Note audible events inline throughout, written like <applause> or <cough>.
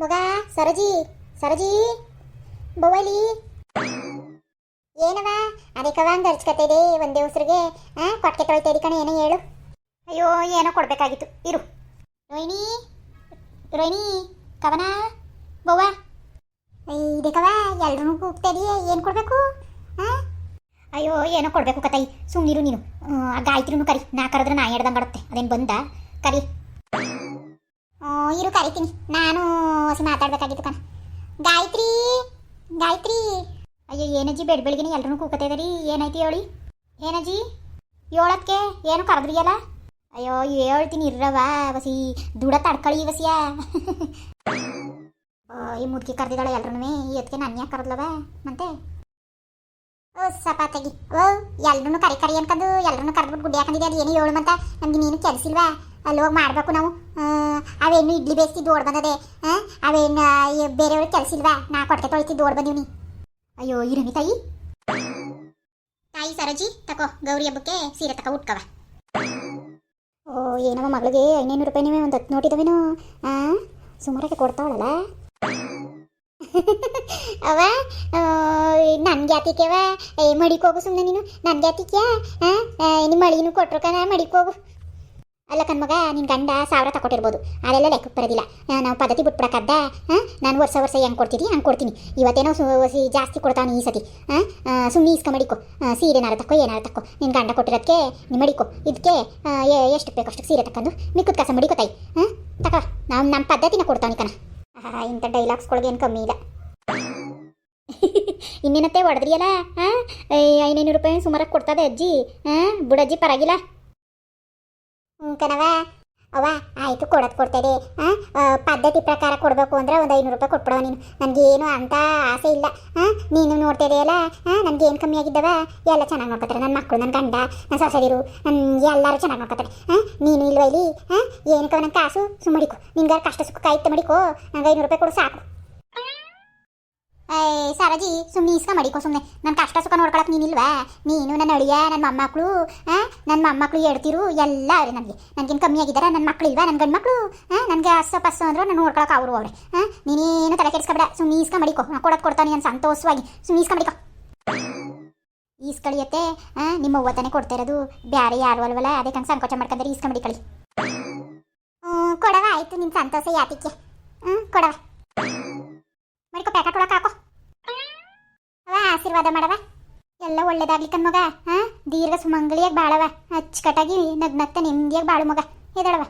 ಮಗ ಸರಜಿ ಸರಜಿ ಬೊವಲಿ. ಏನವ? ಅದಕ್ಕವ ಹಂಗೆ ಇದೆ ಒಂದೇ ಉಸಿರಿಗೆ ಆ ಕೊಟ್ಕೆ ತೊಳಿತಾ ಇದೆ ಕಣ ಏನೋ ಹೇಳು. ಅಯ್ಯೋ ಏನೋ ಕೊಡ್ಬೇಕಾಗಿತ್ತು ಇರು. ರೋಹಿಣಿ ರೋಹಿಣಿ ಕವನ ಬವ್ವ. ಕವ ಎಲ್ರೂ ಇದೀಯ ಏನು ಕೊಡಬೇಕು ಅಯ್ಯೋ ಏನೋ ಕೊಡಬೇಕು ಕತೈ ಸುಮ್ಮನಿರು ನೀನು. ಆ, ಗಾಯತ್ರಿನೂ ಕರಿ ನಾ ಕರೆದ್ರೆ ನಾ ಹೇಳ್ದಂಗೆ ಅದೇನು ಬಂದ? ಕರಿ. ಇರು ಕರಿತೀನಿ. ನಾನು ಹೊಸ ಮಾತಾಡ್ಬೇಕಾಗಿತ್ತು ಕಣ. ಗಾಯತ್ರಿ ಗಾಯತ್ರಿ. ಅಯ್ಯೋ, ಏನಜ್ಜಿ ಬೆಡ್ ಬೆಳಗಿನ ಎಲ್ಲರೂ ಕೂಕತಾ ಇದಾರಿ? ಏನೈತಿ ಹೇಳಿ? ಏನಜ್ಜಿ? ಹೇಳೋದಕ್ಕೆ ಏನು ಕರೆದ್ರಿಯಲ್ಲ? ಅಯ್ಯೋ, ಹೇಳ್ತೀನಿ ಇರ್ರವ ವಸಿ. ದುಡ ತಡ್ಕಳಿ ವಸಿಯ. <laughs> ಈ ಮುದುಕಿ ಕರೆದಿದ್ದಾಳೆ ಎಲ್ರೂ ಈ ಎತ್ಕೆ ನನ್ನ ಯಾಕೆ ಕರೆದ್ಲವ ಮತ್ತೆ? ಸಪಾತಾಗಿ ಓ ಎಲ್ರೂ ಕರಿ ಕರಿ ಅನ್ಕೊಂಡು ಎಲ್ಲರೂ ಕರೆದ್ಬಿಟ್ಟು ಗುಡ್ಡೆ ಹಾಕೊಂಡಿದ್ದೆ ಅದು ಏನು ಹೇಳು ಅಂತ ನಮ್ಗೆ ನೀನು ಕೆಲಸಿಲ್ವಾ ಅಲ್ಲಿ ಹೋಗಿ ಮಾಡಬೇಕು ನಾವು. ಅವೇನು ಇಡ್ಲಿ ಬೇಯಿಸ್ತಿದ್ದು ಓಡ್ ಬಂದದೆ? ಅವೇನು ಬೇರೆಯವ್ರಿಗೆ ಕೆಲಸ ಇಲ್ವಾ? ನಾ ಕೊಟ್ಟೆ ತೊಳಿತಿದ್ದು ಓಡ್ ಬಂದೀವಿ ಅಯ್ಯೋ ಇರಮಿ ತಾಯಿ. ತಾಯಿ ಸರೋಜಿ, ತಕೋ, ಗೌರಿ ಹಬ್ಬಕ್ಕೆ ಸೀರೆ ತಕ ಉಟ್ಕವ. ಓ, ಏನವ ಮಗಳಿಗೆ ಐನೂರು ರೂಪಾಯಿ ಒಂದು ಹತ್ತು ನೋಟಿದವೇನು ಆ ಸುಮಾರಕ್ಕೆ ಕೊಡ್ತಾವಳಲ್ಲ ಅವ ನನ್ಗೆ ಯಾತಿಕೆವ ಏ ಮಡಿಕೋಗು ಸುಮ್ಮನೆ ನೀನು. ನನ್ಗೆ ಯಾತಿಕ್ಯಾ ನಿಮ್ಮ ಮಳಿನೂ ಕೊಟ್ರು ಕಣ ಮಡಿಕೋಗು ಅಲ್ಲ ಕಣ್ಮಗ ನಿನ್ನ ಗಂಡ ಸಾವಿರ ತಕೊಟ್ಟಿರ್ಬೋದು. ಅದೆಲ್ಲ ಲೆಕ್ಕಕ್ಕೆ ಬರೋದಿಲ್ಲ. ನಾವು ಪದ್ಧತಿ ಬಿಟ್ಬಿಡಕ್ಕದ್ದ ನಾನು ವರ್ಷ ವರ್ಷ ಹೆಂಗೆ ಕೊಡ್ತೀನಿ ಹಂಗೆ ಕೊಡ್ತೀನಿ. ಇವತ್ತೇನೋ ಸು ಜಾಸ್ತಿ ಕೊಡ್ತಾನೆ ಈ ಸತಿ. ಸುಮ್ಮನೆ ಇಸ್ಕ ಮಡಿಕೊ. ಸೀರೆ ಸೀರೆನಾರ ತಕ್ಕೋ, ಏನಾರು ತಕ್ಕೋ. ನಿನ್ನ ಗಂಡ ಕೊಟ್ಟಿರೋದಕ್ಕೆ ನಿಮ್ಮ ಮಡಿಕೊ. ಇದಕ್ಕೆ ಎಷ್ಟು ಬೇಕು ಅಷ್ಟು ಸೀರೆ ತಕ್ಕಂದು ಮಿಕ್ಕದ ಕಸ ಮಡಿಕೊತಾಯಿ ಹಾಂ ತಕ. ನಾವು ನಮ್ಮ ಪದ್ಧತಿನ ಕೊಡ್ತಾನೆ ಕಣ. ಇಂಥ ಡೈಲಾಗ್ಸ್ಗಳಿಗೆ ಏನು ಕಮ್ಮಿ ಇಲ್ಲ. <laughs> ಇನ್ನೇನತ್ತೆ ಹೊಡೆದ್ರಿಯಲ್ಲ ಹಾಂ ಐನೈನೂರು ರೂಪಾಯಿ ಸುಮಾರಾಗಿ ಕೊಡ್ತದೆ ಅಜ್ಜಿ. ಹಾಂ ಬುಡಜ್ಜಿ ಪರವಾಗಿಲ್ಲ. ಹ್ಞೂ ಕಣವ ಅವ್ವ, ಆಯಿತು, ಕೊಡೋದು ಕೊಡ್ತದೆ ಹಾಂ ಪದ್ಧತಿ ಪ್ರಕಾರ ಕೊಡಬೇಕು ಅಂದ್ರೆ ಒಂದು ಐನೂರು ರೂಪಾಯಿ ಕೊಟ್ಬಿಡವ ನೀನು. ನನಗೇನು ಅಂತ ಆಸೆ ಇಲ್ಲ. ಹಾಂ ನೀನು ನೋಡ್ತಾ ಇದೆಯಲ್ಲ ಹಾಂ ನನಗೆ ಏನು ಕಮ್ಮಿ ಆಗಿದ್ದವ? ಎಲ್ಲ ಚೆನ್ನಾಗಿ ನೋಡ್ಕೊತಾರೆ. ನನ್ನ ಮಕ್ಕಳು ನನ್ನ ಗಂಡ ನನ್ನ ಸೊಸೆದಿರು ನನ್ನ ಎಲ್ಲರೂ ಚೆನ್ನಾಗಿ ನೋಡ್ಕೊತಾರೆ. ಹಾಂ ನೀನು ಇಲ್ವ ಇಲ್ಲಿ? ಹಾಂ ಏನಕ್ಕೆ ನನ್ನ ಕಾಸು? ಸುಮ್ಮಡಿಕೊ ನಿನ್ಗೆ ಕಷ್ಟ ಸುಖ ಕಾಯ್ತು ಮಡಿಕೋ. ನಂಗೆ ಐನೂರು ರೂಪಾಯಿ ಕೊಡು, ಸಾಕು. ಏಯ್ ಸಾರಾಜಿ ಸುಮ್ಮನೆ ಇಸ್ಕ ಮಡಿಕೋ ಸುಮ್ಮನೆ ನನ್ನ ಕಷ್ಟ ಸುಖ ನೋಡ್ಕೊಳಕ್ ನೀನಿಲ್ವಾ? ನೀನು ನನ್ನ ಅಳಿಯ ನನ್ನ ಮೊಮ್ಮಕ್ಕಳು ನನ್ನ ಮೊಮ್ಮಕ್ಕಳು ಹೇಳ್ತಿರು ಎಲ್ಲ ಅವ್ರೆ ನನಗೆ. ನನಗೇನು ಕಮ್ಮಿ ಆಗಿದ್ದಾರೆ ನನ್ನ ಮಕ್ಳು ಇಲ್ವಾ? ನನ್ನ ಗಂಡು ಮಕ್ಕಳು ನನಗೆ ಅಷ್ಟು ಪಸ್ಸು ಅಂದ್ರೆ ನಾನು ನೋಡ್ಕೊಳಕ್ಕೆ ಅವರು ಅವ್ರೆ. ನೀನೇನು ತಲೆ ಕೆಡಿಸ್ಕೊಬೇಡ. ಸುಮ್ಮನೆ ಇಸ್ಕ ಮಡಿಕೋ ಕೊಡೋದು ಕೊಡ್ತಾನೆ ನಾನು ಸಂತೋಷವಾಗಿ. ಸುಮ್ಮನೆ ಇಸ್ಕ ಮಡಿಕೋ ಈಸ್ಕಳಿಯತ್ತೆ ನಿಮ್ಮ ಅವ್ವತನೇ ಕೊಡ್ತಾ ಇರೋದು. ಬ್ಯಾರೆ ಯಾರು ಅಲ್ವಲ್ಲ? ಅದೇ ತಂಗ ಸಂಕೋಚ ಮಾಡ್ಕೊಂಡ್ರೆ ಈಸ್ಕ ಮಡಿಕಳಿ ಕೊಡವ. ಆಯ್ತು ನಿಮ್ಮ ಸಂತೋಷ ಯಾತಿಕ್ಕೆ ಹ್ಞೂ ಕೊಡವ. ಮಡಿಕೋ ಪ್ಯಾಕೆಟ್ ಒಳಗೆ ಆಶೀರ್ವಾದ ಮಾಡವ ಎಲ್ಲ ಒಳ್ಳೇದಾಗ್ಲಿ ಕಣ್ಮಗ ಹಾ? ದೀರ್ಘ ಸುಮಂಗಲಿಯಾಗಿ ಬಾಳವ ಅಚ್ಚುಕಟ್ಟಾಗಿ ನಗ್ ನಗ್ತ ನೆಮ್ಮದಿಯಾಗಿ ಬಾಳು ಮಗ. ಎದಳವ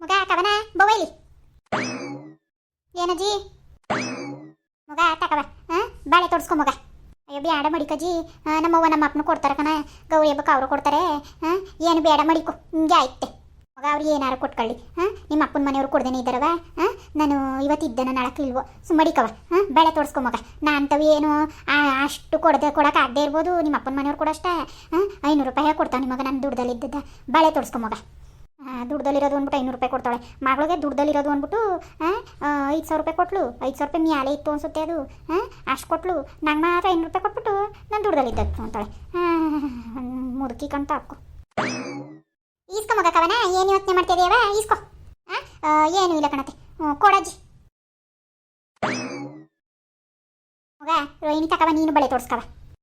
ಮಗ ಕವನ ಬೊವೈಲಿ ಏನಜ್ಜಿ? ಮಗ ತಕವ ಹಾ? ಬಾಳೆ ತೋಡ್ಸ್ಕೊ ಮಗ. ಅಯ್ಯೋ ಬೇಡ ಮಡಿಕಜ್ಜಿ. ನಮ್ಮವ್ವ ನಮ್ಮ ಅಪ್ಪನ ಕೊಡ್ತಾರ ಕಣ. ಗೌರಿ ಹಬ್ಬಕ್ಕೆ ಅವರು ಕೊಡ್ತಾರೆ. ಹಾ? ಏನು ಬೇಡ ಮಡಿಕೊ. ಹಿಂಗೆ ಆಯ್ತೆ. ಮಗ ಅವ್ರಿಗೆ ಏನಾರು ಕೊಟ್ಕೊಳ್ಳಿ. ಹಾಂ? ನಿಮ್ಮ ಅಪ್ಪನ ಮನೆಯವ್ರು ಕೊಡ್ದೇನೆ ಇದ್ದಾರವ ಹಾಂ? ನಾನು ಇವತ್ತಿದ್ದನ ನಾಳಕ್ಕೆ ಇಲ್ವೋ? ಸುಮ್ಮಡಿಕವ ಹಾಂ? ಬೆಳೆ ತೋರಿಸ್ಕೊ ಮಗ. ನಾ ಅಂಥವು ಏನು ಅಷ್ಟು ಕೊಡದೆ ಕೊಡೋಕೆ ಆಗದೆ ಇರ್ಬೋದು. ನಿಮ್ಮ ಅಪ್ಪನ ಮನೆಯವ್ರು ಕೂಡ ಅಷ್ಟೇ. ಹಾಂ? ಐನೂರು ರೂಪಾಯಿ ಕೊಡ್ತಾವೆ ನಿಮಗೆ ನಾನು ದುಡ್ದಲ್ಲಿದ್ದದ ಬೆಳೆ ತೋರಿಸ್ಕೊ ಮಗ. ದುಡ್ಡಲ್ಲಿರೋದು ಅಂದ್ಬಿಟ್ಟು ಐನೂರು ರೂಪಾಯಿ ಕೊಡ್ತಾಳೆ. ಮಗಳಿಗೆ ದುಡ್ಡಲ್ಲಿರೋದು ಅಂದ್ಬಿಟ್ಟು ಐದು ಸಾವಿರ ರೂಪಾಯಿ ಕೊಟ್ಲು. ಐದು ಸಾವಿರ ರೂಪಾಯಿ ಮ್ಯಾಲೆ ಇತ್ತು ಅನ್ಸುತ್ತೆ ಅದು. ಹಾಂ? ಅಷ್ಟು ಕೊಟ್ಲು. ನಂಗೆ ಮಾತ್ರ ಐನೂರು ರೂಪಾಯಿ ಕೊಟ್ಬಿಟ್ಟು ನಾನು ದುಡ್ದಲ್ಲಿದ್ದದ್ದು ಅಂತಾಳೆ. ಮುದುಕಿ ಕಂತ ಹಾಕು. ಈಸ್ಕೊ ಮಗ ಕವನ? ಏನು ಯೋಚನೆ ಮಾಡ್ತಿದೀಯವ? ಈಸ್ಕೊ. ಏನು ಇಲ್ಲ ಕಣತೆ. ಕೊಡಜಿ ಕೊಡಜ್ಜಿ. ಮಗ ರೋಹಿಣಿ ತಕವ ನೀನು ಬಳೆ ತೋರಿಸ್ಕವ.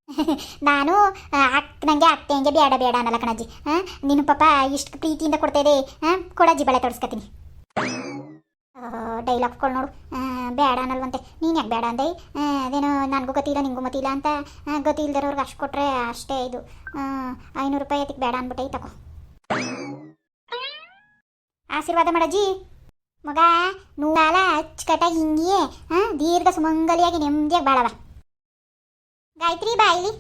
<laughs> ನಾನು ಅಕ್ಕ ಅಕ್ ನನಗೆ ಅತ್ತೆ ಹಂಗೆ ಬೇಡ ಬೇಡ ಅನ್ನಲ್ಲ ಕಣಜ್ಜಿ. ಹಾಂ ನೀನು ಪಾಪ ಇಷ್ಟು ಪ್ರೀತಿಯಿಂದ ಕೊಡ್ತಾ ಇದೆ ಹಾಂ ಕೊಡಜ್ಜಿ ಬಳೆ ತೋರಿಸ್ಕತೀನಿ. ಕೊಳ್ ನೋಡು. ಬೇಡ ಅನ್ನಲ್ವಂತೆ. ನೀನು ಯಾಕೆ ಬೇಡ ಅಂದೆ? ಅದೇನೋ ನನಗೂ ಗೊತ್ತಿಲ್ಲ ನಿಂಗೂ ಗೊತ್ತಿಲ್ಲ ಅಂತ ಆ, ಗೊತ್ತಿಲ್ದಿರೋರ್ಗೆ ಅಷ್ಟು ಕೊಟ್ಟರೆ ಅಷ್ಟೇ ಇದು. ಐನೂರು ರೂಪಾಯಿ ಅದಕ್ಕೆ ಬೇಡ ಅಂದ್ಬಿಟ್ಟೆ ತಗೋ ಆಶೀರ್ವಾದ ಮಾಡಜ್ಜಿ ಮಗ, ನೂರಾಲ ಅಚ್ಚುಕಟ್ಟಾಗಿ ಹಿಂಗಿಯೇ ದೀರ್ಘ ಸುಮಂಗಲಿಯಾಗಿ ನೆಮ್ಮದಿಯಾಗಿ ಬಾಳವ. ಗಾಯತ್ರಿ ಬಾಯಿಲಿ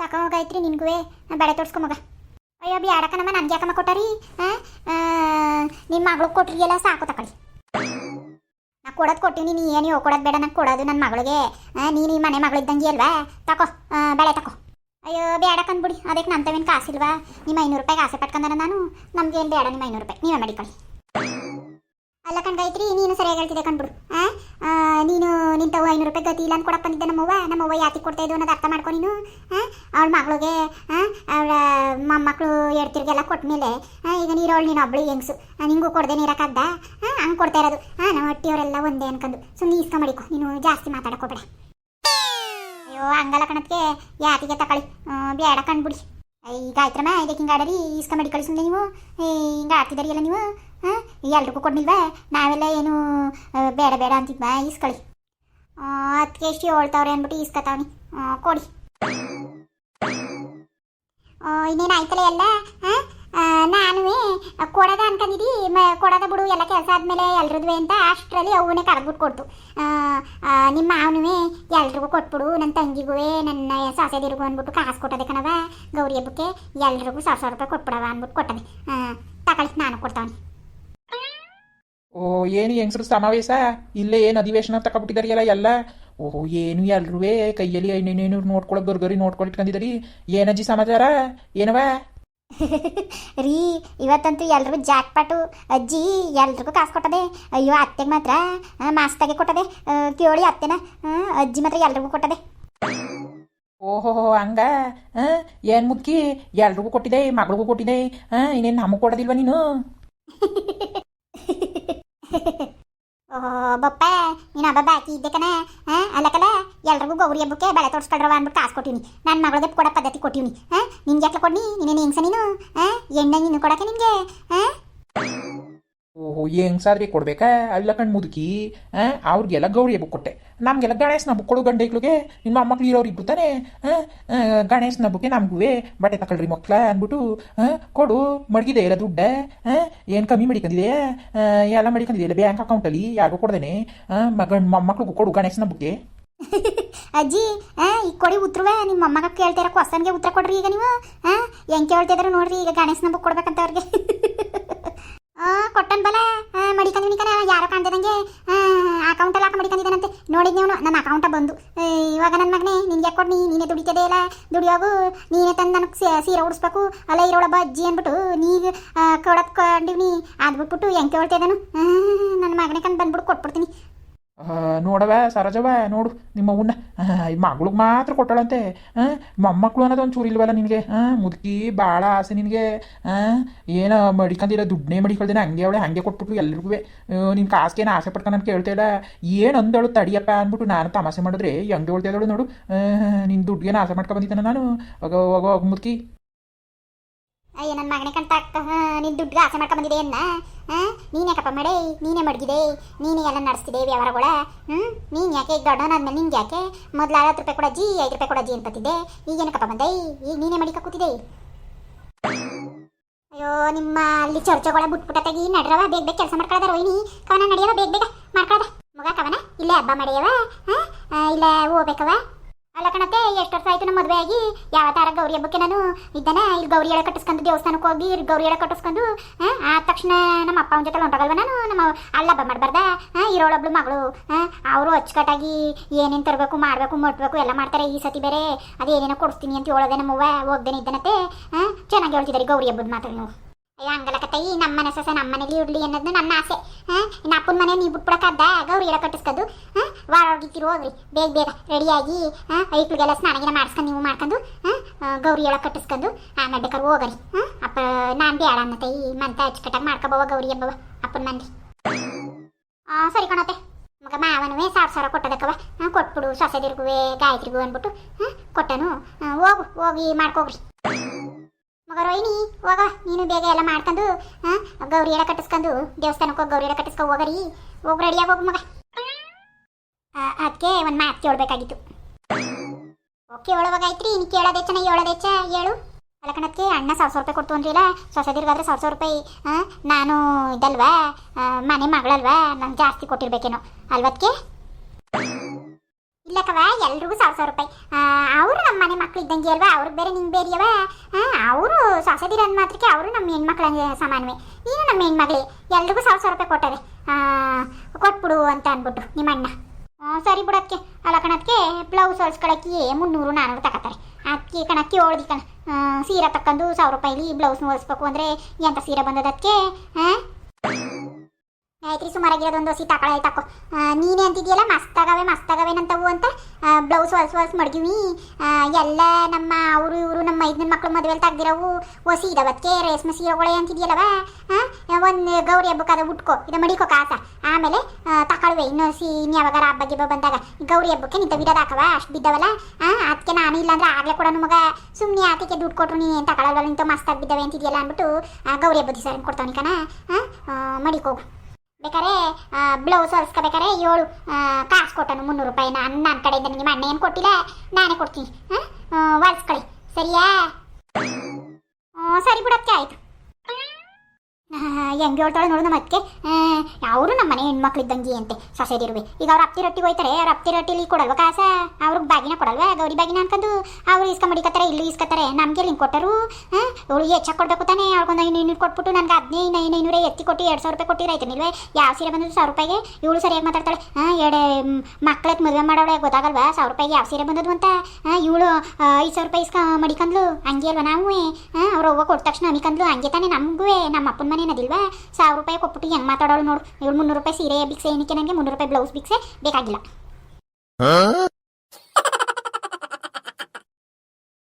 ತಕೋ ಗಾಯತ್ರಿ ನಿನ್ಗುವೆ ಬಳೆ ತೋರಿಸ್ಕೊ ಮಗ. ಅಯ್ಯೋ ಬಿ ಆಡಕನಮ್ಮ ನನ್ಗೆ ಯಾಕಮ್ಮ ಕೊಟ್ಟಾರಿ? ನಿಮ್ಮ ಮಗಳು ಕೊಟ್ರಿಯಲ್ಲ, ಸಾಕು ತಕೊಳ್ಳಿ ನಾ ಕೊಡೋದು ಕೊಟ್ಟಿನಿ, ನೀ ಏನು ಕೊಡೋದು ಬೇಡ, ನಂಗೆ ಕೊಡೋದು ನನ್ನ ಮಗಳಿಗೆ. ನೀನು ಈ ಮನೆ ಮಗಳಿದ್ದಂಗೆ ಅಲ್ವಾ? ತಕೋ ಬೆಳೆ ತಕೋ. ಅಯ್ಯೋ ಬೇಡ ಕಂದ್ಬಿಡಿ ಅದಕ್ಕೆ ನಂತವೇನು ಕಾಸಿಲ್ವಾ? ನಿಮ್ಮ ಐನೂರು ರೂಪಾಯಿಗೆ ಆಸೆ ಪಟ್ಕೊಂಡಾನ ನಾನು. ನಮ್ಗೇನು ಬೇಡ ನಿಮ್ಮ ಐನೂರು ರೂಪಾಯಿ. ನೀವೇ ಮಾಡಿಕೊಳ್ಳಿ ಅಲ್ಲ ಕಣ್ಗಾಯ್ತ್ರಿ ನೀನು ಸರಿಯಾಗಿ ಹೇಳ್ತಿದೆ ಕಂಡ್ಬಿಡು ಆ? ನೀನು ನಿಂತವು ಐನೂರು ರೂಪಾಯಿ ಗತಿ ಇಲ್ಲ ಅಂತ ಬಂದಿದ್ದೆ ನಮ್ಮವ್ವ. ನಮ್ಮವ್ವ ಯಾತಿ ಕೊಡ್ತಾ ಇದ್ದು ಅನ್ನೋದು ಅರ್ಥ ಮಾಡ್ಕೊ ನೀನು. ಆ? ಅವಳ ಮಗಳಿಗೆ ಅವಳ ಮೊಮ್ಮಕ್ಕಳು ಹೇಳ್ತಿರ್ಗೆಲ್ಲ ಕೊಟ್ಮೇಲೆ ಮೇಲೆ ಈಗ ನೀರೋಳು ನೀನು ಒಬ್ಳು ಹೆಂಗ್ಸು. ನಿಂಗೂ ಕೊಡದೆ ಹಾಂ ಹಂಗೆ ಕೊಡ್ತಾ ಇರೋದು. ಹಾಂ ನಮ್ಮ ಹೊಟ್ಟಿಯವರೆಲ್ಲ ಒಂದೇ ಅನ್ಕೊಂಡು ಸುಮ್ಮನೆ ಇಸ್ಕ ಮಾಡಿಕೊ. ನೀನು ಜಾಸ್ತಿ ಮಾತಾಡಕೋಬೇಡ ಅಯ್ಯೋ, ಹಂಗಲ್ಲ ಕಣಕ್ಕೆ ಯಾತಿಗೆ ತಕೊಳ್ಳಿ ಬೇಡ ಕಂಡ್ಬಿಡಿ ಈಗ ಆಯ್ತ್ರಮ್ಮ? ಇದಕ್ಕೆ ಹಿಂಗಾಡರಿ ಇಸ್ಕೊಂಬಡಿ ಇಸ್ಕ ಮಡಿಕೊಳ್ಳಿ ಸುಮ್ಮನೆ ನೀವು. ಹಿಂಗೆ ಆಡ್ತಿದ್ದೀರಿ ಎಲ್ಲ ನೀವು? ಹಾಂ ಎಲ್ರಿಗೂ ಕೊಡ್ನಿಲ್ವಾ? ನಾವೆಲ್ಲ ಏನು ಬೇಡ ಬೇಡ ಅಂತಿದ್ವಾ? ಇಸ್ಕೊಳ್ಳಿ ಅದಕ್ಕೆ ಎಷ್ಟು ಹೇಳ್ತಾವ್ರೆ ಅಂದ್ಬಿಟ್ಟು ಇಸ್ಕೊತಾವನಿ. ಕೊಡಿ. ಇನ್ನೇನು ಆಯ್ತಲ್ಲ ಎಲ್ಲ? ಹಾಂ ನಾನು ಕೊಡದ ಅನ್ಕೊಂಡಿದ್ದಿ ಕೊಡದ ಬಿಡು, ಎಲ್ಲ ಕೆಲಸ ಆದಮೇಲೆ ಎಲ್ರದ್ವೆ ಅಂತ ಅಷ್ಟರಲ್ಲಿ ಅವನೇ ಕರೆದ್ಬಿಟ್ಟು ಕೊಡ್ತು. ನಿಮ್ಮ ಅವನುವೆ ಎಲ್ರಿಗೂ ಕೊಟ್ಬಿಡು ನನ್ನ ತಂಗಿಗೂ ನನ್ನ ಸಾಸೆದಿರಿಗೂ ಅಂದ್ಬಿಟ್ಟು ಕಾಸು ಕೊಟ್ಟದೆ ಕಣವ ಗೌರಿ ಹಬ್ಬಕ್ಕೆ ಎಲ್ರಿಗೂ ಸಾವಿರ ಸಾವಿರ ರೂಪಾಯಿ ಕೊಟ್ಬಿಡವ ಅಂದ್ಬಿಟ್ಟು ಕೊಟ್ಟದೆ ತಗೊಳ್ಳಿ, ನಾನು ಕೊಡ್ತಾವನಿ. ಓ, ಏನು ಹೆಂಗಸ್ರು ಸಮಾವೇಶ? ಇಲ್ಲೇ ಏನು ಅಧಿವೇಶನ ತಗೊಬಿಟ್ಟಿದಾರಿಯಲ್ಲ ಎಲ್ಲ? ಓಹೋ, ಏನು ಎಲ್ರೂ ಕೈಯಲ್ಲಿ ಏನೇನೇನು ನೋಡ್ಕೊಳಕ್, ಗರ್ಗರಿ ನೋಡ್ಕೊಂಡು ಇಟ್ಕೊಂಡಿದಾರಿ ಏನಜ್ಜಿ ಸಮಾಚಾರ? ಏನವ ರೀ ಇವತ್ತಂತೂ ಎಲ್ರಿಗೂ ಜಾಕ್ ಪಾಟು ಅಜ್ಜಿ ಎಲ್ರಿಗೂ ಕಾಸು ಕೊಟ್ಟದೆ. ಅಯ್ಯೋ ಅತ್ತೆಗೆ ಮಾತ್ರ ಮಾಸ್ತಾಗೆ ಕೊಟ್ಟದೆ. ಕೇಳಿ ಅತ್ತೆನ ಅಜ್ಜಿ ಮಾತ್ರ ಎಲ್ರಿಗೂ ಕೊಟ್ಟದೆ. ಓಹೋ ಹಂಗ ಏನ್ ಮುಕ್ಕಿ ಎಲ್ರಿಗೂ ಕೊಟ್ಟಿದೆ ಮಗಳಿಗೂ ಕೊಟ್ಟಿದೆ ಇನ್ನೇನು ನಮಗೆ ಕೊಡೋದಿಲ್ವ ನೀನು? ಓಹೋ ಬಪ್ಪ ನೀನು ಹಬ್ಬ ಬಾಕಿ ಇದ್ದೆ ಅಲ್ಲಕಲ್ಲ ಎಲ್ರಿಗೂ ಗೌರಿ ಹಬ್ಬಕ್ಕೆ ಬೆಳೆ ತೋರಿಸ್ಕೊಳ್ರವ ಅಂದ್ಬಿಟ್ಟು ಕಾಸು ಕೊಟ್ಟಿವಿ ನನ್ನ ಮಗಳಿಗೆ ಕೊಡೋ ಪದ್ಧತಿ ಕೊಟ್ಟಿವ್ನಿ ಹಾಂ? ನಿನ್ಗೆ ಯಾಕೆ ಕೊಡ್ನಿ? ನೀನೇನು ಹೆಂಗ್ಸ ನೀನು? ಹಾಂ? ಎಣ್ಣೆ ನೀನು ಕೊಡಕ್ಕೆ ನಿನಗೆ? ಹಾಂ? ಓಹೋ ಹೆಂಗ್ಸಾದ್ರಿ ಕೊಡ್ಬೇಕಾ? ಅಲ್ಲ ಕಣ್ ಮುದುಕಿ. ಹಾಂ? ಅವ್ರಿಗೆಲ್ಲ ಗೌರಿ ಹಬ್ಬಕ್ಕೆ ಕೊಟ್ಟೆ. ನಮಗೆಲ್ಲ ಗಣೇಶನ ಹಬ್ಬಕ್ಕೆ ಕೊಡು ಗಂಡೈಕ್ಳಿಗೆ ನಿಮ್ಮ ಮೊಮ್ಮಕ್ಳು ಇರೋರಿಬ್ರು ತಾನೆ. ಹಾಂ? ಗಣೇಶನ ಹಬ್ಬಕ್ಕೆ ನಮಗೂ ಬಟ್ಟೆ ತಕೊಳ್ರಿ ಮಕ್ಳ ಅಂದ್ಬಿಟ್ಟು. ಹಾಂ? ಕೊಡು. ಮಡಗಿದೆ ಇಲ್ಲ ದುಡ್ಡ? ಹಾಂ? ಏನು ಕಮ್ಮಿ ಮಡಿಕೊಂಡಿದೆ ಎಲ್ಲ ಮಡಿಕೊಂಡಿದೆಯಲ್ಲ ಬ್ಯಾಂಕ್ ಅಕೌಂಟಲ್ಲಿ ಯಾರಿಗೂ ಕೊಡ್ದೇನೆ. ಹಾಂ? ಮಗ ಕೊಡು ಗಣೇಶನ ಹಬ್ಬಕ್ಕೆ. <laughs> ಅಜ್ಜಿ ಈಗ ಕೊಡಿ ಉತ್ತರವ ನಿಮ್ಮ ಅಮ್ಮಗ ಕೇಳ್ತೀರ ಕ್ವಶನ್ಗೆ ಉತ್ತರ ಕೊಡ್ರಿ ಈಗ ನೀವು. ಆ, ಹೆಂಗೆ ಕೇಳ್ತಿದ್ರು ನೋಡ್ರಿ, ಈಗ ಗಣೇಶನ ಬುಕ್ ಕೊಡ್ಬೇಕಂತ ಅವ್ರಿಗೆ. <laughs> ಕೊಟ್ಟನ್ ಬಲ ಮಡಿಕೊಂಡಿನಿ ಕಣ, ಯಾರೋ ಕಾಣ್ತಿದಂಗೆ ಅಕೌಂಟಲ್ಲಿ ಹಾಕಿ ಮಡಿಕಂದಿದ್ದಾನಂತೆ ನೋಡಿದ್ ನೀವು ನನ್ನ ಅಕೌಂಟ ಬಂದು. ಇವಾಗ ನನ್ನ ಮಗನೇ, ನಿನ್ಗೆ ಯಾಕೆ ಕೊಡ್ನಿ, ನೀನೇ ದುಡಿತದೆ ಇಲ್ಲ, ದುಡಿಯೋಗು, ನೀನೇ ತಂದು ನನಗೆ ಸೀರೆ ಉಡಿಸ್ಬೇಕು, ಅಲ್ಲ ಇರೋಳಬ್ಬ ಅಜ್ಜಿ ಅಂದ್ಬಿಟ್ಟು ನೀಗ ಕೊಡಕ್ ಕೊಂಡಿವ್ನಿ ಅದು ಬಿಟ್ಬಿಟ್ಟು ಹೆಂಗೆ ಕೇಳ್ತಿದ್ದಾನು ನನ್ನ ಮಗನೇ ಕಂದು ಬಂದ್ಬಿಟ್ಟು ಕೊಟ್ಬಿಡ್ತೀನಿ. ನೋಡವ ಸರಜವ ನೋಡು, ನಿಮ್ಮ ಅವನ್ನ ಮಗಳಿಗೆ ಮಾತ್ರ ಕೊಟ್ಟಳಂತೆ. ಹಾಂ ಮೊಮ್ಮಕ್ಕಳು ಅನ್ನೋದು ಒಂದು ಚೂರು ಇಲ್ವಲ್ಲ ನಿನಗೆ? ಹಾಂ ಮುದುಕಿ ಭಾಳ ಆಸೆ ನಿನಗೆ. ಹಾಂ ಏನು ಮಡಿಕಂದಿಲ್ಲ ದುಡ್ಡನ್ನೇ ಮಡಿಕೊಳ್ದೇನೆ, ಹಂಗೆ ಅವಳೆ ಹಾಗೆ ಕೊಟ್ಬಿಟ್ಟು ಎಲ್ರಿಗೂ ನಿನ್ನ ಕಾಸ್ಗೇನು ಆಸೆ ಪಡ್ಕೊಂಡು ನಾನು ಕೇಳ್ತಾ ಇಲ್ಲ. ಏನು ಅಂದಳು ತಡಿಯಪ್ಪ ಅಂದ್ಬಿಟ್ಟು ನಾನು ತಮಾಷೆ ಮಾಡಿದ್ರೆ, ಹೆಂಗೆ ಹೇಳ್ತಾ ನೋಡು. ನಿನ್ನ ದುಡ್ಡಿಗೆ ಆಸೆ ಮಾಡ್ಕೊ ಬಂದಿದ್ದಾನೆ ನಾನು. ಹೋಗೋ, ಹೋಗು ಮುದುಕಿ. ಅಯ್ಯ ನನ್ನ ಮಗನೇ ಕಂತ ನಿನ್ ದುಡ್ಡು ಆಸೆ ಮಾಡ್ಕೊ ಬಂದಿದೆ ಅನ್ನ ನೀನು ಯಾಕಪ್ಪ ಮಾಡಿ? ನೀನೇ ಮಡಗಿದೆ ನೀನೇ ಎಲ್ಲ ನಡೆಸ್ತಿದೆ ವ್ಯವಹಾರಗಳ. ಹ್ಞೂ ನೀನ್ ಯಾಕೆ ಈಗ ದೊಡ್ಡವನಾದ್ಮೇಲೆ ನಿಂಗೆ ಯಾಕೆ? ಮೊದಲು ಐವತ್ತು ರೂಪಾಯಿ ಕೊಡಜ್ಜಿ ಐದು ರೂಪಾಯಿ ಕೊಡಜ್ಜಿ ಅನ್ಪತ್ತಿದ್ದೆ ಈಗ ಏನಕ್ಕಪ್ಪ ಬಂದೆ? ಈಗ ನೀನೇ ಮಡಿಕ ಕೂತಿದೆ ಅಯ್ಯೋ, ನಿಮ್ಮ ಅಲ್ಲಿ ಚರ್ಚೆಗಳ ಬಿಟ್ಬಿಟ್ಟ ತೆಗಿ ನಡ್ರವ ಬೇಗ ಬೇಗ ಕೆಲಸ ಮಾಡ್ಕೊಳ್ಳೋದ ರೋಹಿಣಿ. ಕವನ ನಡೆಯವ, ಬೇಗ ಬೇಗ ಮಾಡ್ಕೊಳ್ಳೋದ ಮಗ ಕವನ? ಇಲ್ಲೇ ಹಬ್ಬ ಮಾಡ್ಯವ? ಇಲ್ಲ ಹೋಗ್ಬೇಕವ ಕಣತೆ ಎಷ್ಟು ವರ್ಷ ಆಯ್ತು ನಮ್ಮ ಮದುವೆ ಆಗಿ? ಯಾವ ತರ ಗೌರಿ ಹಬ್ಬಕ್ಕೆ ನಾನು ಇದ್ದಾನೆ? ಇಲ್ಲಿ ಗೌರಿ ಎಳೆ ಕಟ್ಟಿಸ್ಕೊಂಡು ದೇವಸ್ಥಾನಕ್ಕೆ ಹೋಗಿ ಗೌರಿ ಎಳೆ ಕಟ್ಟಿಸ್ಕೊಂಡು ಆದ ತಕ್ಷಣ ನಮ್ಮ ಅಪ್ಪ ಅವನ ಜೊತೆ ಹೊಂಟಾಗಲ್ವ ನಾನು? ನಮ್ಮ ಅಲ್ಲ ಹಬ್ಬ ಮಾಡಬಾರ್ದ? ಇರೋಳೊಬ್ಳು ಮಗಳು. ಅವರು ಅಚ್ಚುಕಟ್ಟಾಗಿ ಏನೇನು ತರಬೇಕು, ಮಾಡಬೇಕು, ಮುಟ್ಬೇಕು, ಎಲ್ಲ ಮಾಡ್ತಾರೆ ಈ ಸತಿ ಬೇರೆ. ಅದೇನೇನೋ ಕೊಡಿಸ್ತೀನಿ ಅಂತ ಹೇಳೋದೆ ನಮ್ಮವ್ವ. ಹೋಗ್ದೇನೆ ಇದ್ದಾನತೆ ಚೆನ್ನಾಗಿ ಹೇಳ್ತಿದ್ದಾರೆ ಗೌರಿ ಹಬ್ಬದ ಮಾತ್ರ ನೀವು. ಅಯ್ಯೋ ಅಂಗಲಕ ಕತ್ತೈ ನಮ್ಮ ಮನೆ ಸಸ ನಮ್ಮ ಮನೇಲಿ ಇರಲಿ ಅನ್ನೋದು ನನ್ನ ಆಸೆ. ಹಾಂ? ಇನ್ನು ಅಪ್ಪನ ಮನೆ ನೀವು ಬಿಟ್ಬಿಡಕ್ಕಾದ ಗೌರಿ ಎಳೆ ಕಟ್ಟಿಸ್ಕೊಂಡು ಹಾಂ? ವಾರೋಗಿತ್ತಿರು ಹೋಗ್ರಿ. ಬೇಗ ಬೇಗ ರೆಡಿಯಾಗಿ, ಹಾಂ? ಐಕ್ಳಿಗೆಲ್ಲ ಸ್ನಾನಗಿನ ಮಾಡಿಸ್ಕೊಂಡು ನೀವು ಮಾಡ್ಕೊಂಡು, ಹಾಂ? ಗೌರಿ ಎಳೆ ಕಟ್ಟಿಸ್ಕೊಂಡು ಆಮೇಲೆ ಬೇಕಾದ್ರೆ ಹೋಗ್ರಿ. ಹಾಂ? ಅಪ್ಪ, ನಾನು ಬೇಡ ಅನ್ನತ್ತೆ. ಈ ಮಂತ ಅಚ್ಚುಕಟ್ಟಾಗಿ ಮಾಡ್ಕೊಬೋವ ಗೌರಿ ಹಬ್ಬವ ಅಪ್ಪನ ಮಂದಿ ಹಾಂ ಸರಿ ಕಣತ್ತೆ ಮಗ ಮಾವನುವೆ ಸಾವಿರ ಸಾವಿರ ಕೊಟ್ಟದಕ್ಕವ. ಹಾಂ, ಕೊಟ್ಬಿಡು ಸೊಸೆದಿರ್ಗುವೆ ಗಾಯತ್ರಿಗೂ ಅಂದ್ಬಿಟ್ಟು, ಹಾಂ? ಕೊಟ್ಟನು. ಹೋಗು, ಹೋಗಿ ಮಾಡ್ಕೋಗ್ರಿ. ಮಗ ರೋಹಿಣಿ ಹೋಗ ನೀನು ಬೇಗ ಎಲ್ಲ ಮಾಡ್ಕೊಂಡು, ಹಾಂ? ಗೌರಿ ಎಡ ಕಟ್ಟಿಸ್ಕೊಂಡು, ದೇವಸ್ಥಾನಕ್ಕೆ ಹೋಗಿ ಗೌರಿ ಎಡ ಕಟ್ಟಿಸ್ಕೊ, ಹೋಗರಿ. ಹೋಗಿ ರೆಡಿಯಾಗಿ ಹೋಗು ಮಗ. ಅದಕ್ಕೆ ಒಂದು ಮಾತು ಕೇಳಬೇಕಾಗಿತ್ತು. ಓಕೆ ಇನ್ನು ಕೇಳೋದೆ ಚೆನ್ನಾಗಿ ಹೇಳೋದೆ ಚ ಹೇಳು ಕಲಕಣಕ್ಕೆ ಅಣ್ಣ ಸಾವಿರ ಸಾವಿರ ರೂಪಾಯಿ ಕೊಡ್ತು ಅಂದ್ರಿಲ್ಲ. ಸೊಸೆದಿರ್ಗಾದ್ರೆ ಸಾವಿರ ಸಾವಿರ ರೂಪಾಯಿ ನಾನು ಇದಲ್ವಾ? ಮನೆ ಮಗಳಲ್ವಾ? ನಂಗೆ ಜಾಸ್ತಿ ಕೊಟ್ಟಿರ್ಬೇಕೇನೋ. ಅಲ್ವತ್ಕೆ ಇಲ್ಲಕವ ಎಲ್ರಿಗೂ ಸಾವಿರ ಸಾವಿರ ರೂಪಾಯಿ. ಅವರು ನಮ್ಮ ಮನೆ ಮಕ್ಳು ಇದ್ದಂಗೆ ಅಲ್ವಾ? ಅವ್ರಿಗೆ ಬೇರೆ ನಿಂಗೆ ಬೇರೆಯವ ಅವರು ಸೊಸೆದಿರ ಅಂದ ಮಾತ್ರಕ್ಕೆ ಅವರು ನಮ್ಮ ಹೆಣ್ಮಕ್ಳ ಸಮಾನವೇ. ನೀನು ನಮ್ಮ ಹೆಣ್ಮಗಳೇ. ಎಲ್ರಿಗೂ ಸಾವಿರ ಸಾವಿರ ರೂಪಾಯಿ ಕೊಟ್ಟರೆ. ಕೊಟ್ಬಿಡು ಅಂತ ಅಂದ್ಬಿಟ್ಟು ನಿಮ್ಮ ಅಣ್ಣ. ಸರಿ ಬಿಡೋಕ್ಕೆ ಅಲ್ಲ ಕಣಕ್ಕೆ ಬ್ಲೌಸ್ ಹೊಲ್ಸ್ಕೊಳಕ್ಕೆ ಮುನ್ನೂರು ನಾನ್ನೂರು ತಗೋತಾರೆ. ಅಕ್ಕಿ ಕಣಕ್ಕೆ ಹೋಳ್ದಿ ಕಣ. ಸೀರೆ ತಕ್ಕಂದು ಸಾವಿರ ರೂಪಾಯಿಲಿ ಬ್ಲೌಸ್ ಹೊಲಿಸ್ಬೇಕು ಅಂದರೆ ಎಂಥ ಸೀರೆ ಬಂದದಕ್ಕೆ ಹಾಂ ಆಯ್ತ್ರಿ ಸುಮಾರಾಗಿರೋದು ಒಂದು ಹೊಸಿ ತಕೊಳ ತಕೋ ಆ, ನೀನೇ ಅಂತಿದ್ಯಲ್ಲ ಮಸ್ತಾಗವೆ ಮಸ್ತಾಗವೆ ನಂತವು ಅಂತ ಬ್ಲೌಸ್ ಹೊಲ್ಸ್ ಹೊಲ್ಸ್ ಮಡ್ಗಿವಿ. ಎಲ್ಲ ನಮ್ಮ ಅವರು ಇವರು ನಮ್ಮ ಐದನೇ ಮಕ್ಳು ಮದುವೆಲಿ ತಾಗ್ದಿರವು ಹೊಸಿ ಇದಾವತ್ಕೆ ರೇಷ್ಮೆ ಸೀರೆಗಳೆ ಅಂತಿದ್ಯಲ್ಲವ ಒಂದು ಗೌರಿ ಹಬ್ಬಕ್ಕೆ ಅದು ಉಟ್ಕೋ ಇದು ಮಡಿಕೋ ಕಾಸ. ಆಮೇಲೆ ತಕೊಳ್ವೆ ಇನ್ನೂ ಸಿ ಯಾವಾಗ ಹಬ್ಬ ಗಿಬ್ಬ ಬಂದಾಗ. ಗೌರಿ ಹಬ್ಬಕ್ಕೆ ನಿಂತ ಬಿಡೋದು ಹಾಕವ ಅಷ್ಟು ಬಿದ್ದವಲ್ಲ. ಅದಕ್ಕೆ ನಾನು ಇಲ್ಲಾಂದ್ರೆ ಆಗಲೇ ಕೂಡ ಮಗ ಸುಮ್ಮನೆ ಆತಿಗೆ ದುಡ್ಡು ಕೊಟ್ರು ನೀ ಏನು ತಗೊಳಲ್ವಲ್ಲ ನಿಂತ ಮಸ್ತಾಗಿ ಬಿದ್ದವೆ ಅಂತಿದ್ಯಲ್ಲ ಅಂದ್ಬಿಟ್ಟು ಗೌರಿ ಹಬ್ಬದ ಸರ್ ಕೊಡ್ತಾವನಿ ಕಣ ಮಡಿಕೋ ಬೇಕಾರೆ ಬ್ಲೌಸ್ ಹೊಲ್ಸ್ಕೋಬೇಕಾರೆ ಏಳು ಕಾಸು ಕೊಟ್ಟನು, ಮುನ್ನೂರು ರೂಪಾಯಿ. ನಾನು ನನ್ನ ಕಡೆಯಿಂದ ನಿಮ್ಮ ಅಣ್ಣ ಏನು ಕೊಟ್ಟಿಲ್ಲ, ನಾನೇ ಕೊಡ್ತೀನಿ. ಹಾಂ? ಹೊಲಿಸ್ಕೊಳ್ಳಿ. ಸರಿಯಾ? ಸರಿ ಬಿಡಕ್ಕೆ ಆಯಿತು. ಹೆಂಗೆ ಹೇಳ್ತಾಳೆ ನೋಡು ನಮ್ಮ ಅದಕ್ಕೆ ಅವರು ನಮ್ಮ ಮನೆ ಹೆಣ್ಮಕ್ಳು ಇದ್ದಂಗೆ ಅಂತೆ ಸೊಸೆದಿರುವೆ ಈಗ ಅವ್ರು ಅಪ್ತಿ ರೊಟ್ಟಿಗೆ ಹೋಯ್ತಾರೆ, ಅವ್ರ ಅಪ್ತಿ ರೊಟ್ಟಿಲಿ ಕೊಡಲ್ವ ಕಾಸ? ಅವ್ರಿಗೆ ಬಾಗಿನ ಕೊಡಲ್ವಾ? ಗೌರಿ ಬಾಗಿನ ಅನ್ಕೊಂಡು ಅವ್ರು ಇಸ್ಕ ಮಡಿಕತ್ತಾರೆ, ಇಲ್ಲಿ ಇಸ್ಕತ್ತಾರೆ ನಮಗೆ ಲಿಂಕ್ ಕೊಟ್ಟರು? ಅವಳಿಗೆ ಅವಳು ಹೆಚ್ಚಾಗಿ ಕೊಡ್ಬೇಕು ತಾನೇ. ಅವ್ರಿಗೊಂದು ಐನೂರು ಕೊಟ್ಬಿಟ್ಟು ನನಗೆ ಹದಿನೈದು ಐನೂರೇ ಎತ್ತಿ ಕೊಟ್ಟು ಎರಡು ಸಾವಿರ ರೂಪಾಯಿ ಕೊಟ್ಟಿರೈತ ನಿಲ್ವೇ. ಯಾವ ಸೀರೆ ಬಂದದ್ದು ಸಾವಿರ ರೂಪಾಯಿಗೆ. ಇವಳು ಸರಿಯಾಗಿ ಮಾತಾಡ್ತಾಳೆ. ಎರಡು ಮಕ್ಕಳತ್ ಮದುವೆ ಮಾಡೋಳೆ ಗೊತ್ತಾಗಲ್ವಾ? ಸಾವಿರ ರೂಪಾಯಿಗೆ ಯಾವ ಸೀರೆ ಬಂದದ್ದು ಅಂತ. ಇವಳು ಐದು ಸಾವಿರ ರೂಪಾಯಿ ಇಸ್ಕ ಮಡಿಕಂದ್ಲು. ಹಂಗೆ ಅಲ್ವಾ ನಾವು ಅವ್ರು ಹೋಗೋ ಕೊಟ್ಟ ತಕ್ಷಣ ಅನಿಕಂದ್ಲು. ಹಂಗೆ ತಾನೇ ನಮಗೂ ನಮ್ಮ ಅಪ್ಪನ ಮನೆ ಏನದಿಲ್ವಾ ಸಾವಿರ ರೂಪಾಯಿ ಕೊಟ್ಬಿಟ್ಟು ಹೆಂಗೆ ಮಾತಾಡೋಳು ನೋಡು. ಇವಳು ಮುನ್ನೂರು ರೂಪಾಯಿ ಸೀರೆ, ಬಿಕ್ಸೆ, ಏನಕ್ಕೆ ನನಗೆ ಮುನ್ನೂರು ರೂಪಾಯಿ ಬ್ಲೌಸ್ ಬಿಕ್ಸೆ ಬೇಕಾಗಿಲ್ಲ.